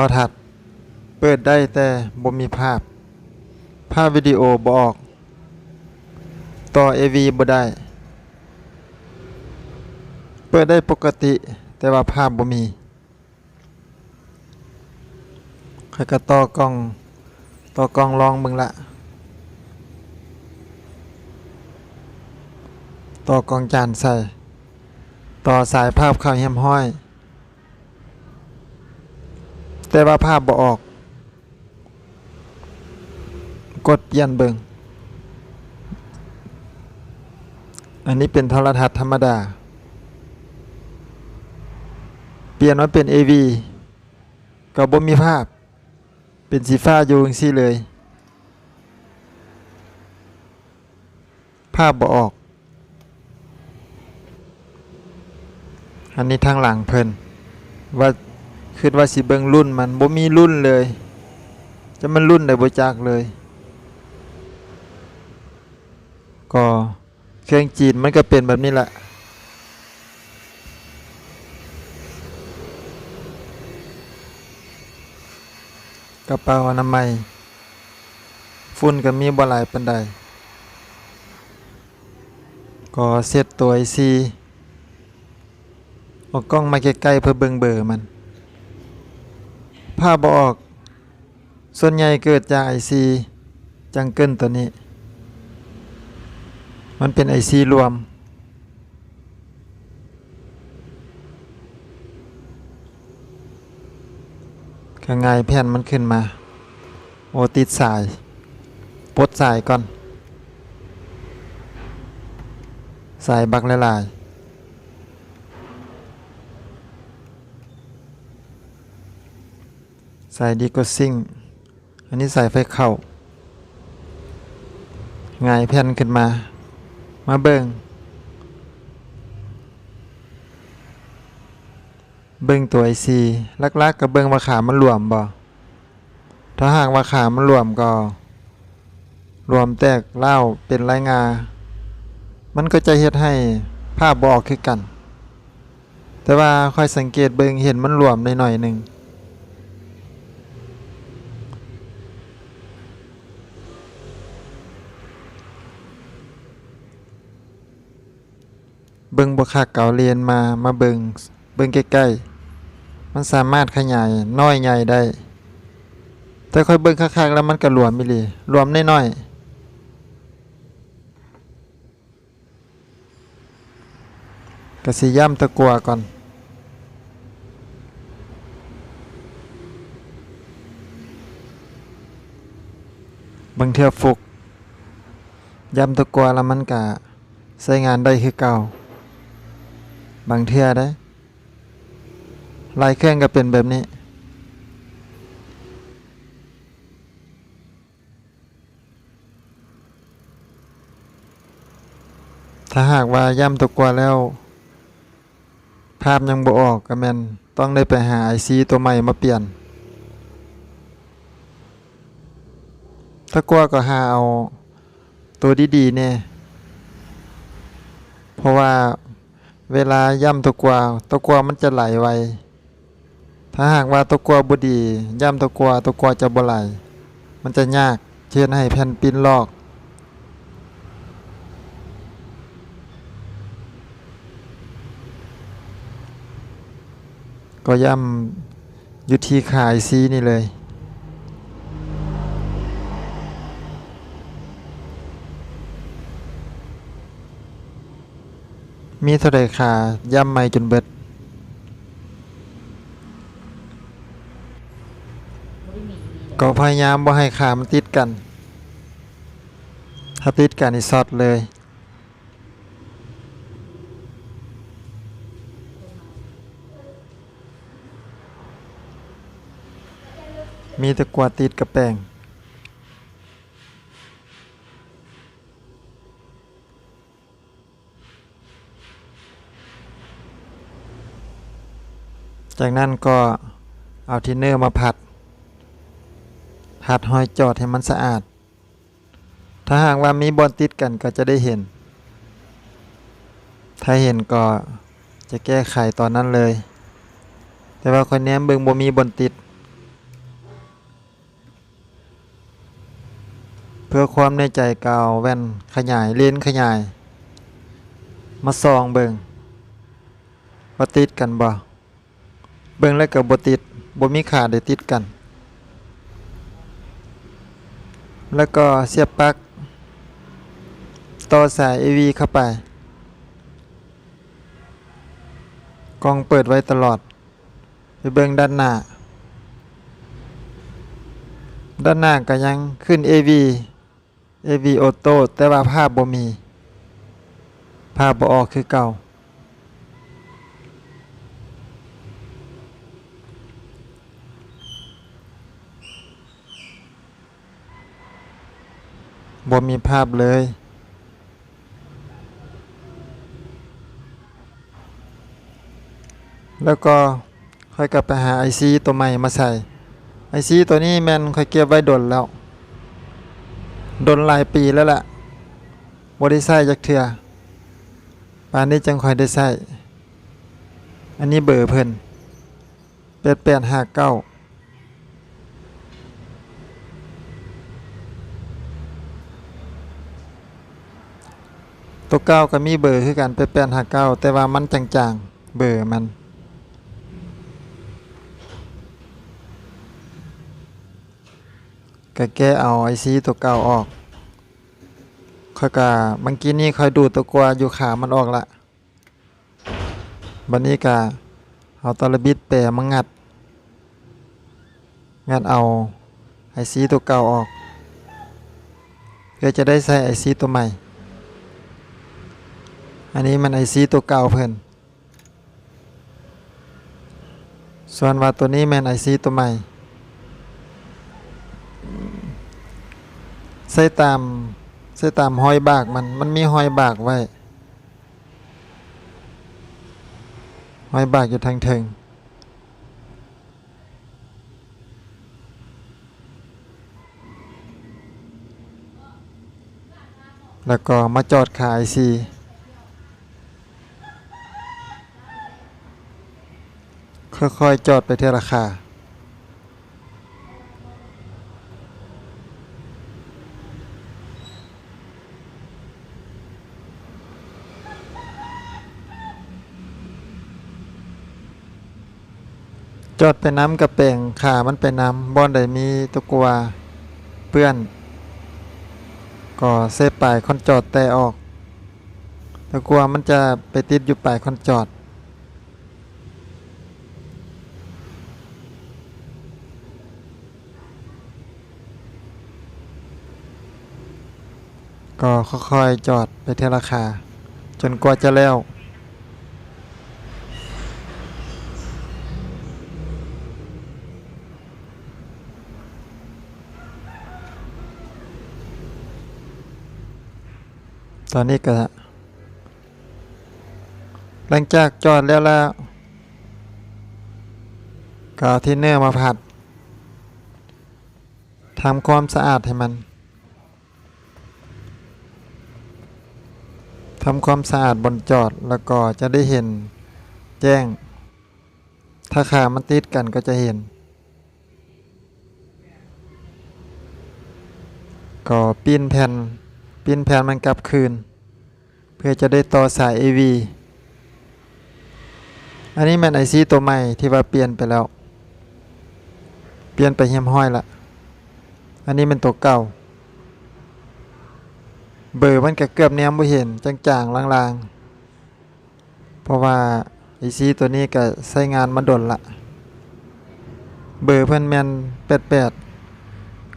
อทัศน์ เปิดได้แต่บ่มีภาพ ภาพวิดีโอบ่ออก ต่อ AV บ่ได้ เปิดได้ปกติแต่ว่าภาพบ่มีข้อยก็ต่อกล้อง ต่อกล้องลองเบิ่งละต่อกล้องจานใส่ ต่อสายภาพเข้าแฮมห้อย แต่ว่าภาพบ่ออก กดเปลี่ยนเบิงอันนี้เป็นโทรทัศน์ธรรมดา เปลี่ยนมาเป็น AV ก็บ่มีภาพ เป็นสีฟ้าอยู่จังซี่เลย ภาพบ่ออก อันนี้ทางหลังเพิ่นว่า คิดว่าสิเบิงรุ่นมันบ่มีรุ่นเลย จะมันรุ่นได้บ่จักเลย ก็เครื่องจีนมันก็เป็นแบบนี้แหละกระเป๋าอนามัยฝุ่นก็มีบ่หลายปานใดก็เซตตัวไอซีเอากล้องมาใกล้ๆเพื่อเบิงเบอร์มัน ภาพบ่ออก ส่วนใหญ่เกิดจากไอซีจังเกิลตัวนี้ มันเป็นไอซีรวม ข้างไงแผ่นมันขึ้นมา โอติดสายปลดสายก่อน สายบักละลาย สายดีก็ซิ่ง อันนี้สายไฟเข้าไงแผ่นขึ้นมา มาเบิงเบิงตัวไอซีลักๆกับเบิงว่าขามันหลวมบ่ถ้าหากว่าขามันหลวมก็รวมแตกเล่าเป็นไรงา มันก็จะเฮ็ดให้ภาพบออกคือกัน แต่ว่าค่อยสังเกตเบิงเห็นมันหลวมในหน่อยหนึ่ง เบิงบคักเก่าเรียนมามาเบิงเบิงใกล้ๆมันสามารถขยายน้อยใหญ่ได้ แต่ค่อยเบิงคักๆแล้วมันก็หลวมอีหลีหลวมน้อยๆกสิย่ำตะกัวก่อน บางเทื่อฟุกย่ำตะกัวแล้วมันกะใช้งานได้คือเก่า บางเทื่อได้ลายเครื่องก็เป็นแบบนี้ ถ้าหากว่าย่ำตะกัวแล้ว ภาพยังบ่ออกก็แมนต้องได้ไปหาไอซีตัวใหม่มาเปลี่ยนตะกัวก็หาเอาตัวดีๆเนี่ยเพราะว่า เวลาย่ำตะกัวตะกัวมันจะไหลไว ถ้าหากว่าตะกัวบดี ย่ำตะกัวตะกัวจะบ่ไหล มันจะยาก เช่นให้แผ่นปิ้นลอก ก็ย่ำยู่ที่ขายซีนี่เลย มีเท่าใดค่าย่ำไม่จนเบิดก็พยายามบ่ให้ขามันติดกัน ถ้าติดกันนี่ซอดเลย มีตะกวาติดกับแป้ง จากนั้นก็เอาทินเนอร์มาผัด ผัดหอยจอดให้มันสะอาด ถ้าหากว่ามีบอลติดกันก็จะได้เห็น ถ้าเห็นก็จะแก้ไขตอนนั้นเลย แต่ว่าคนนี้เบิงบ่มีบอลติด เพื่อความในใจเก่าแว่นขยายเลนขยาย มาซองเบิงว่าติดกันบ่ เบิงแล้วก็บ่ติดบ่มีขาได้ติดกัน แล้วก็เสียบปลั๊กต่อสาย AV เข้าไป กล้องเปิดไว้ตลอด ไปเบิงด้านหน้า ด้านหน้าก็ยังขึ้น AV AV Auto แต่ว่าภาพบ่มี ภาพบ่ออกคือเก่า บ่มีภาพเลย แล้วก็ค่อยกลับไปหา IC ตัวใหม่มาใส่ IC ตัวนี้แมนค่อยเก็บไว้ดนแล้ว ดนหลายปีแล้วล่ะบ่ได้ใช้จักเทื่อป่านนี้จังค่อยได้ใช้อันนี้เบอร์เพิ่น8859 ตัวเก้าก็มีเบอร์คือกันเป็นแปดห้าเก้าแต่ว่ามันจางๆ เบอร์มัน ก็แก้เอาไอซีตัวเก่าออกค่อยกะเมื่อกี้นี่ค่อยดูตัวกลัวอยู่ขามันออกละบันนี้กะเอาตะลบิดแปรมางัด งัดเอาไอซีตัวเก่าออกเพื่อจะได้ใส่ไอซีตัวใหม่ อันนี้มันไอซีตัวเก่าเพิ่นส่วนว่าตัวนี้แมนไอซีตัวใหม่ใส่ตามใส่ตามหอยบากมันมันมีหอยบากไว้หอยบากอยู่ทางเทิงแล้วก็มาจอดขายซี ค่อยๆ จอดไปเท่ราคา จอดไปน้ำกับแปลงขามันไปน้ำบอนใดมีตะกัวเปื้อน ก็เซฟปลายคอนจอดแต่ออก ตะกัวมันจะไปติดอยู่ปลายคอนจอด ก็ค่อยๆจอดไปเทราคา จนกว่าจะแล้ว ตอนนี้ก็หลังจากจอดแล้วแล้วก็เอาเนเนอร์มาผัดทำความสะอาดให้มัน ทำความสะอาดบนจอดแล้วก็จะได้เห็นแจ้ง ถ้าขามันติดกันก็จะเห็น ก็ปีนแผ่นปีนแผ่นมันกลับคืน เพื่อจะได้ต่อสาย AV อันนี้มันไอซีตัวใหม่ที่ว่าเปลี่ยนไปแล้ว เปลี่ยนไปเฮียมห้อยละ อันนี้เป็นตัวเก่า เบอร์มันก็เกือบแนมบ่เห็นจางๆลางๆ เพราะว่าไอซีตัวนี้ก็ใช้งานมาดนละเบอร์เพิ่นแม่น88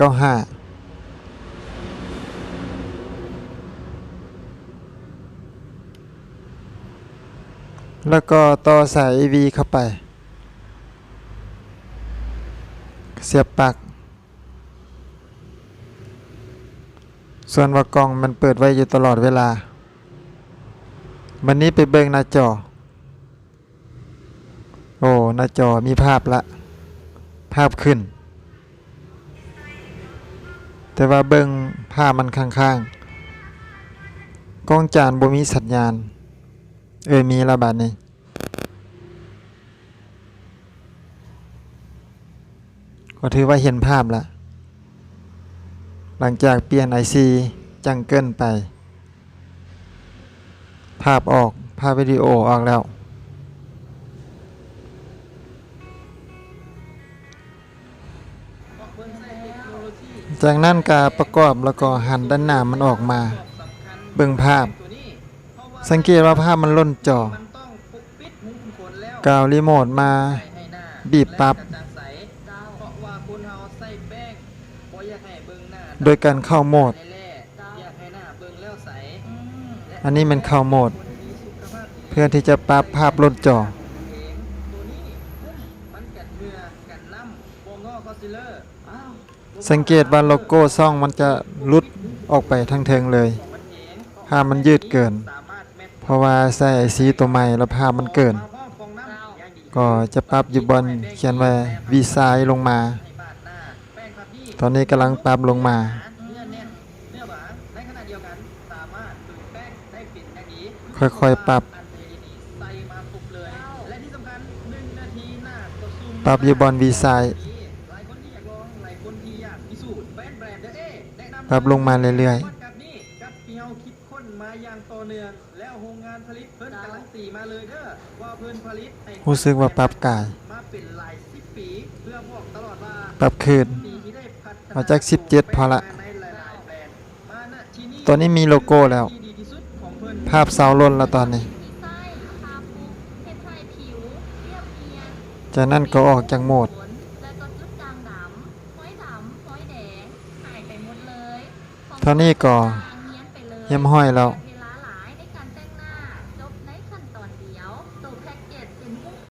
95แล้วก็ต่อสาย AV เข้าไป เสียบปลั๊ก ส่วนว่ากล้องมันเปิดไว้อยู่ตลอดเวลาวันนี้ไปเบิ่งหน้าจอ โอ้หน้าจอมีภาพละ ภาพขึ้น แต่ว่าเบิ่งภาพมันข้างๆ กล้องจานบ่มีสัญญาณ เอ้ยมีระบาดนี้ก็ถือว่าเห็นภาพละ หลังจากเปลี่ยน IC จังเกิลไป ภาพออก ภาพวิดีโอออกแล้ว จากนั้นกาประกอบแล้วก็หันด้านหน้ามันออกมา เบิ่งภาพ สังเกตว่าภาพมันล่นจอมันต้องปกปิมุมขนแล้วกาวรีโมทมา บีบปั๊บ โดยการเข้าโหมด อันนี้มันเข้าโหมด เพื่อที่จะปรับภาพล่นจอเองตัวนี้มันกัดเกัดน้ำบ่งอคอนซีลเลอร์อ้าวสังเกตว่าโลโก้ซ่องมันจะลุดออกไปทั้งเทิงเลยภาพมันยืดเกิน เพราะว่าใส่ไอซีตัวใหม่แล้วภาพมันเกิน ก็จะปรับอยู่บนเขียนไว้วีไซน์ลงมา ตอนนี้กำลังปรับลงมาค่อยๆปรับ ปรับยู่บนวีไซปรับลงมาเรื่อยวัดกับนี่กับเพียวคิดค้นมาอย่างว่าเลยเด้อว่าเพิ่นผลิตให้ๆรู้สึกว่าปรับกายมาเป็นหลายสิบปีเพื่อบอกตลอดว่าปรับคืนปีที่ได้พัฒน เอาจาก17พอละในหละ ตัวนี้มีโลโก้แล้ว ภาพเสาล่นแล้วตอนนี้ จากนั้นก็ออกจากโหมดท่อยดำห้อยแดงหายไปหมดเท่านี้ก็เนียนไปเลยเยี่ยมห้อยแล้ว